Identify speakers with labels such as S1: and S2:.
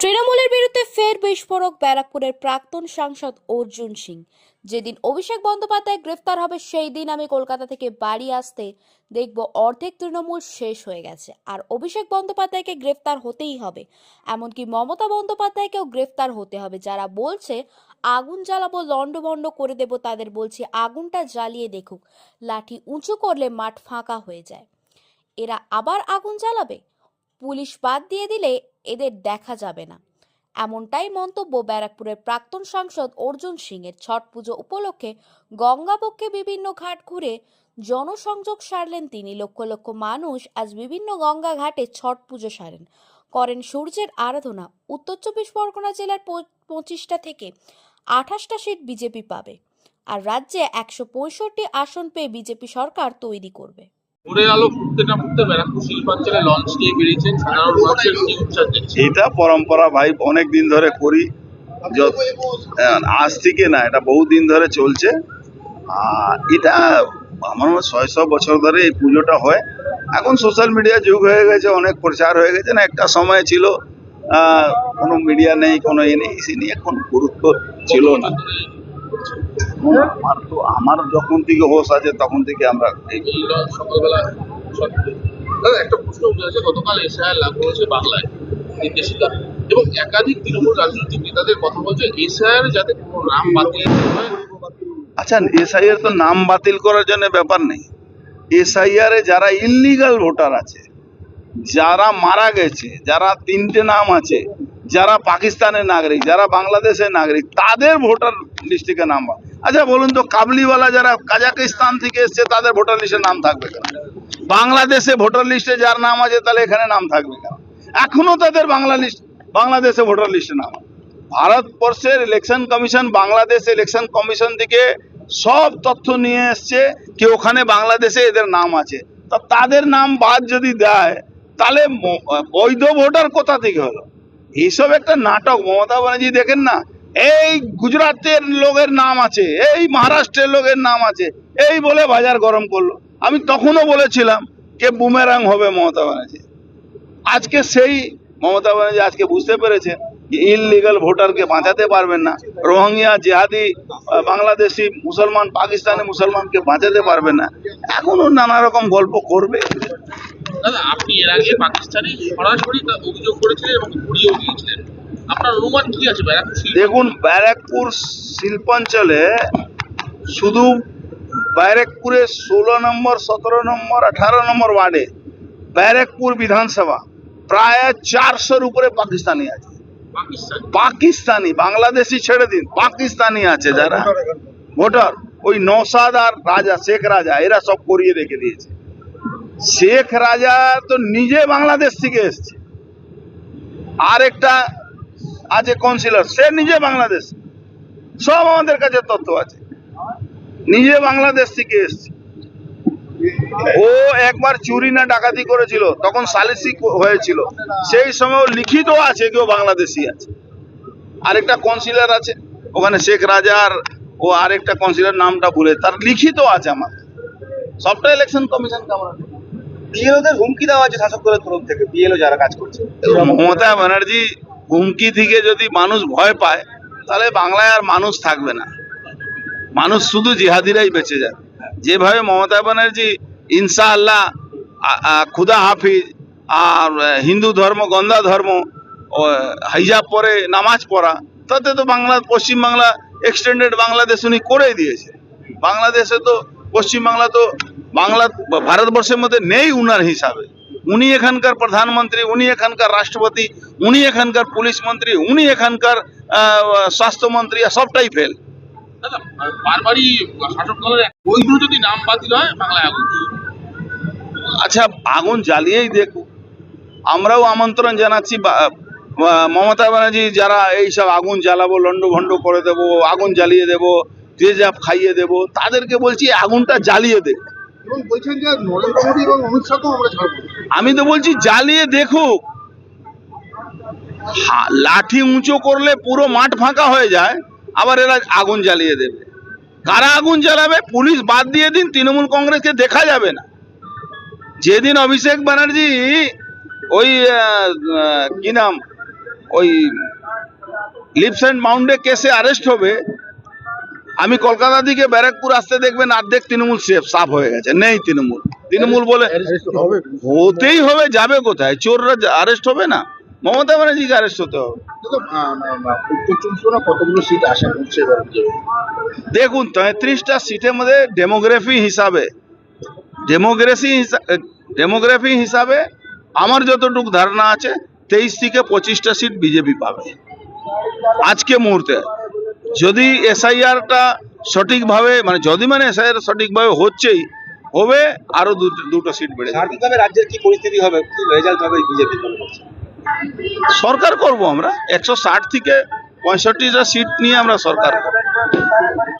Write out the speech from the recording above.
S1: তৃণমূলের বিরুদ্ধে ফের বিস্ফোরক ব্যারাকপুরের প্রাক্তন সাংসদ অর্জুন সিং। যেদিন অভিষেক বন্দ্যোপাধ্যায় গ্রেফতার হবে, সেই দিন আমি কলকাতা থেকে বাড়ি আসতে দেখব অর্ধেক তৃণমূল শেষ হয়ে গেছে। আর অভিষেক বন্দ্যোপাধ্যায়কে গ্রেফতার হতেই হবে। এমনকি মমতা বন্দ্যোপাধ্যায়কেও গ্রেফতার হতে হবে। যারা বলছে, আগুন জ্বালাবো লন্ডভন্ড করে দেব, তাদের বলছি, আগুনটা জ্বালিয়ে দেখুক। লাঠি উঁচু করলে মাঠ ফাঁকা হয়ে যায়। এরা আবার আগুন জ্বালাবে? পুলিশ বাদ দিয়ে দিলে এদের দেখা যাবে না। এমনটাই মন্তব্য ব্যারাকপুরের প্রাক্তন সাংসদ অর্জুন সিং এর ছট পুজো উপলক্ষে গঙ্গাবক্ষে বিভিন্ন ঘাট ঘুরে জনসংযোগ সারলেন তিনি। লক্ষ লক্ষ মানুষ আজ বিভিন্ন গঙ্গা ঘাটে ছট পুজো সারেন। করেন সূর্যের আরাধনা। উত্তর চব্বিশ পরগনা জেলার পঁচিশটা থেকে আঠাশটা সিট বিজেপি পাবে। আর রাজ্যে একশো পঁয়ষট্টি আসন পেয়ে বিজেপি সরকার তৈরি করবে।
S2: এটা পরম্পরা ভাই অনেক দিন ধরে করি। হ্যাঁ, আজ থেকে না এটা বহু দিন ধরে চলছে। এটা আমার ছয় ছ বছর ধরে এই পুজোটা হয়। এখন সোশ্যাল মিডিয়া যুগ হয়ে গেছে অনেক প্রচার হয়ে গেছে। না একটা সময় ছিল কোনো মিডিয়া নেই কোনো এ নেই সে নিয়ে এখন গুরুত্ব ছিল না। আমার তো আমার যখন থেকে হোশ আছে, তখন থেকে আমরা
S3: সকালবেলা একটা প্রশ্ন উঠে গতকাল এসআইআর বাংলায় নির্দেশিকা, এবং একাধিক তৃণমূল রাজনৈতিক নেতাদের কথা বলছে, এসআইআর যাতে নাম বাতিল
S2: আচ্ছা এসআইআর তো নাম বাতিল করার জন্য ব্যাপার নেই। এসআইআর যারা ইল্লিগাল ভোটার আছে, যারা মারা গেছে, যারা তিনটে নাম আছে, যারা পাকিস্তানের নাগরিক, যারা বাংলাদেশের নাগরিক, তাদের ভোটার লিস্ট থেকে নাম। আচ্ছা বলুন তো, কাবলিওয়ালা যারা কাজাকিস্তান থেকে এসছে, তাদের ভোটার লিস্টে নাম থাকবে কেন? বাংলাদেশে ভোটার লিস্টে যার নাম আছে, তাহলে এখানে নাম থাকবে কেন? এখনও তাদের বাংলা লিস্ট, বাংলাদেশে ভোটার লিস্টে নাম ভারতবর্ষের election commission Bangladesh election commission থেকে সব তথ্য নিয়ে এসছে কি ওখানে বাংলাদেশে এদের নাম আছে। তা তাদের নাম বাদ যদি দেয়, তাহলে বৈধ ভোটার কোথা থেকে হলো? এইসব একটা নাটক, মমতা ব্যানার্জি দেখেন না? এই গুজরাটের লোকের নাম আছে, এই মহারাষ্ট্রের লোকের নাম আছে, এই বলে বাজার গরম করল। আমি তখনও বলেছিলাম কে বুমেরাং হবে মমতা ব্যানার্জি। আজকে সেই মমতা ব্যানার্জি আজকে বুঝতে পেরেছে ইললিগাল ভোটারকে বাঁচাতে পারবেন না, রোহিঙ্গা, জেহাদি বাংলাদেশি, মুসলমান, পাকিস্তানি মুসলমানকে বাঁচাতে পারবেন না। এখনও নানা রকম গল্প করবে।
S3: দাদা, আপনি এর আগে পাকিস্তানে সরাসরি অভিযোগ করেছিলেন এবং ঘুরিয়েও দিয়েছিলেন আপনার অনুমান কি আছে ব্যারাকপুর
S2: দেখুন ব্যারাকপুর শিল্পাঞ্চলে শুধু ব্যারাকপুরে ষোলো নম্বর সতেরো নম্বর আঠারো নম্বর ওয়ার্ডে ব্যারাকপুর বিধানসভা প্রায় চারশোর উপরে পাকিস্তানি আছে।
S3: পাকিস্তানি?
S2: বাংলাদেশি ছেড়ে দিন পাকিস্তানি আছে যারা। ভোটার ওই নৌসাদ আর রাজা শেখ রাজা এরা সব করিয়ে রেখে দিয়েছে। শেখ রাজা তো নিজে বাংলাদেশ থেকে এসছে। আর একটা আছে কাউন্সিলর সে নিজে বাংলাদেশ। সব আমাদের কাছে তথ্য আছে। নিজে বাংলাদেশ থেকে এসছে। ও একবার চুরি না ডাকাতি করেছিল তখন সালিসি হয়েছিল। সেই সময় লিখিত আছে কেউ বাংলাদেশি আছে। আরেকটা কাউন্সিলর আছে ওখানে শেখ রাজার ও আরেকটা কাউন্সিলর নামটা ভুলে তার লিখিত আছে আমার। সবটা ইলেকশন কমিশন আমরা
S4: বিএলওদের হুমকি দেওয়া আছে শাসক দলের তরফ থেকে বিএলও যারা কাজ করছে।
S2: মমতা ব্যানার্জি হুমকি থেকে যদি মানুষ ভয় পায় তাহলে বাংলায় আর মানুষ থাকবে না। মানুষ শুধু জিহাদিরাই বেঁচে যায়। যেভাবে মমতা ব্যানার্জি ইনশাআল্লাহ খুদা হাফিজ আর হিন্দু ধর্ম গন্ধা ধর্ম ও, হিজাব পরে নামাজ পড়া তাতে তো বাংলা পশ্চিম বাংলা এক্সটেন্ডেড বাংলাদেশ উনি করে দিয়েছে। বাংলাদেশে তো পশ্চিম বাংলা তো বাংলা ভারতবর্ষের মধ্যে নেই উনার হিসাবে। উনি এখানকার প্রধানমন্ত্রী উনি এখানকার রাষ্ট্রপতি উনি এখানকার পুলিশ মন্ত্রী উনি এখানকার আহ, স্বাস্থ্যমন্ত্রী সবটাই ফেল
S3: বারবারই শাসক দলের বৈধ যদি নাম বাতিল হয় বাংলায় আগুন।
S2: আচ্ছা আগুন জ্বালিয়েই দেখুক। আমরাও আমন্ত্রণ জানাচ্ছি মমতা ব্যানার্জি যারা এইসব আগুন জ্বালাবো লন্ডভন্ড করে দেবো আগুন জ্বালিয়ে দেবো তেজাব খাইয়ে দেবো তাদেরকে বলছি আগুনটা জ্বালিয়ে দেব
S4: এবং বলছেন যে নরেন্দ্র মোদী এবং অমিত শাহকেও আমরা ছাড়বো।
S2: আমি তো বলছি জ্বালিয়ে দেখুক। লাঠি উঁচু করলে পুরো মাঠ ফাঁকা হয়ে যায়, আবার এরা আগুন জ্বালিয়ে দেবে। কারা আগুন জ্বালাবে? পুলিশ বাদ দিয়ে দিন, তৃণমূল কংগ্রেসকে দেখা যাবে না। যেদিন অভিষেক ব্যানার্জি ওই কি নাম? ওই লিপস অ্যান্ড মাউন্টে কেসে অ্যারেস্ট হবে আমি কলকাতা থেকে ব্যারাকপুর আসতে দেখবেন অর্ধেক তৃণমূল সেফ সাফ হয়ে গেছে। নেই তৃণমূল। তৃণমূল বলে হতেই হবে যাবে কোথায়? চোররা অ্যারেস্ট হবে না? মমতা ব্যানার্জিকে অ্যারেস্ট হতে হবে।
S3: কতগুলো সিট আশা করছে
S2: দেখুন তেত্রিশটা সিটের মধ্যে ডেমোগ্রাফি হিসাবে ডেমোগ্রাফি ডেমোগ্রাফি হিসাবে আমার যতটুকু ধারণা আছে তেইশ থেকে পঁচিশটা সিট বিজেপি পাবে। আজকে মুহূর্তে। যদি এসআইআরটা সঠিকভাবে মানে যদি মানে এসআইআর সঠিকভাবে হচ্ছেই হবে আরও দুটো দুটো সিট বেড়ে যাবে।
S4: সার্বিকভাবে রাজ্যের কি পরিস্থিতি হবে কি রেজাল্ট হবে বিজেপি
S2: সরকার করব আমরা। একশো ষাট থেকে পঁয়ষট্টিটা সিট নিয়ে আমরা সরকার করব।